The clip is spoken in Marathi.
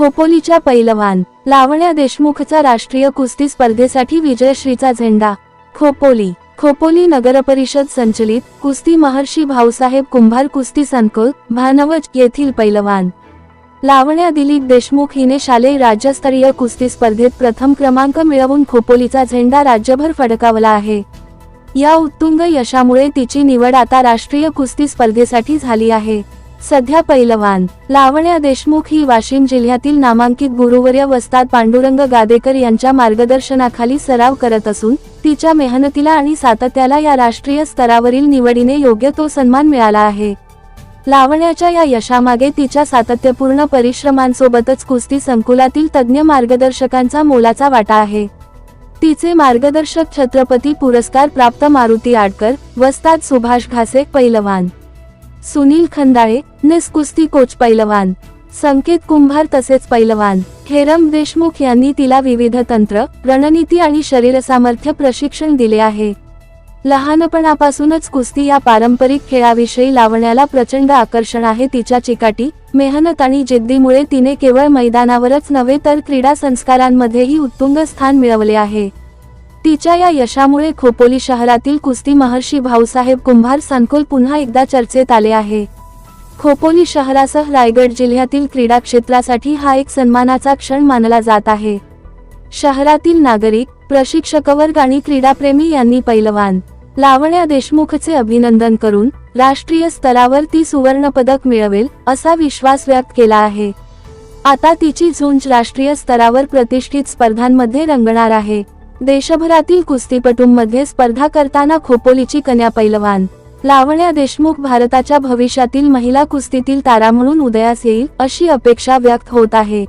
खोपोलीच्या पैलवान लावण्या देशमुखचा राष्ट्रीय कुस्ती स्पर्धेसाठी विजयश्रीचा झेंडा. खोपोली खोपोली नगरपरिषद संचलित कुस्ती महर्षी भाऊसाहेब कुंभार कुस्ती संकुल भानवज येथील पैलवान. लावण्या दिलीप देशमुख हिने शालेय राज्यस्तरीय कुस्ती स्पर्धेत प्रथम क्रमांक मिळवून खोपोलीचा झेंडा राज्यभर फडकावला आहे. या उत्तुंग यशामुळे तिची निवड आता राष्ट्रीय कुस्ती स्पर्धेसाठी झाली आहे. सध्या पैलवान लावण्या देशमुख ही वाशिम जिल्ह्यातील नामांकित गुरुवर्य वस्ताद पांडुरंग गादेकर यांच्या मार्गदर्शनाखाली सराव करत असून तिच्या मेहनतीला आणि सातत्याला या राष्ट्रीय स्तरावरील निवडीने योग्य तो सन्मान मिळाला आहे. लावण्याच्या या यशामागे तिच्या सातत्यपूर्ण परिश्रमांसोबतच कुस्ती संकुलातील तज्ज्ञ मार्गदर्शकांचा मोलाचा वाटा आहे. तिचे मार्गदर्शक छत्रपती पुरस्कार प्राप्त मारुती आडकर वस्ताद सुभाष घासे पैलवान. सुनील खंदाळे निस कुस्ती कोच पैलवान. संकेत कुंभार तसेच पैलवान. हेरम देशमुख यांनी तिला विविध तंत्र रणनीती आणि शरीर सामर्थ्य प्रशिक्षण दिले आहे. लहानपणापासूनच कुस्ती या पारंपरिक खेळाविषयी लावण्याला प्रचंड आकर्षण आहे. तिच्या चिकाटी मेहनत आणि जिद्दीमुळे तिने केवळ मैदानावरच नव्हे तर क्रीडा संस्कारांमध्येही उत्तुंग स्थान मिळवले आहे. तिच्या या यशामुळे खोपोली शहरातील कुस्ती महर्षी भाऊसाहेब कुंभार संकुल पुन्हा एकदा चर्चेत आले आहे. खोपोली शहरासह रायगड जिल्ह्यातील क्रीडा क्षेत्रासाठी हा एक सन्मानाचा क्षण मानला जात आहे. शहरातील नागरिक प्रशिक्षकवर्ग आणि क्रीडाप्रेमी यांनी पैलवान लावण्या देशमुखचे अभिनंदन करून राष्ट्रीय स्तरावर ती सुवर्ण पदक मिळवेल असा विश्वास व्यक्त केला आहे. आता तिची झुंज राष्ट्रीय स्तरावर प्रतिष्ठित स्पर्धांमध्ये रंगणार आहे. देशभरातील कुस्तीपटूंमध्ये स्पर्धा करताना खोपोलीची कन्या पैलवान. लावण्या देशमुख भारताच्या भविष्यातील महिला कुस्तीतील तारा म्हणून उदयास येईल अशी अपेक्षा व्यक्त होत आहे.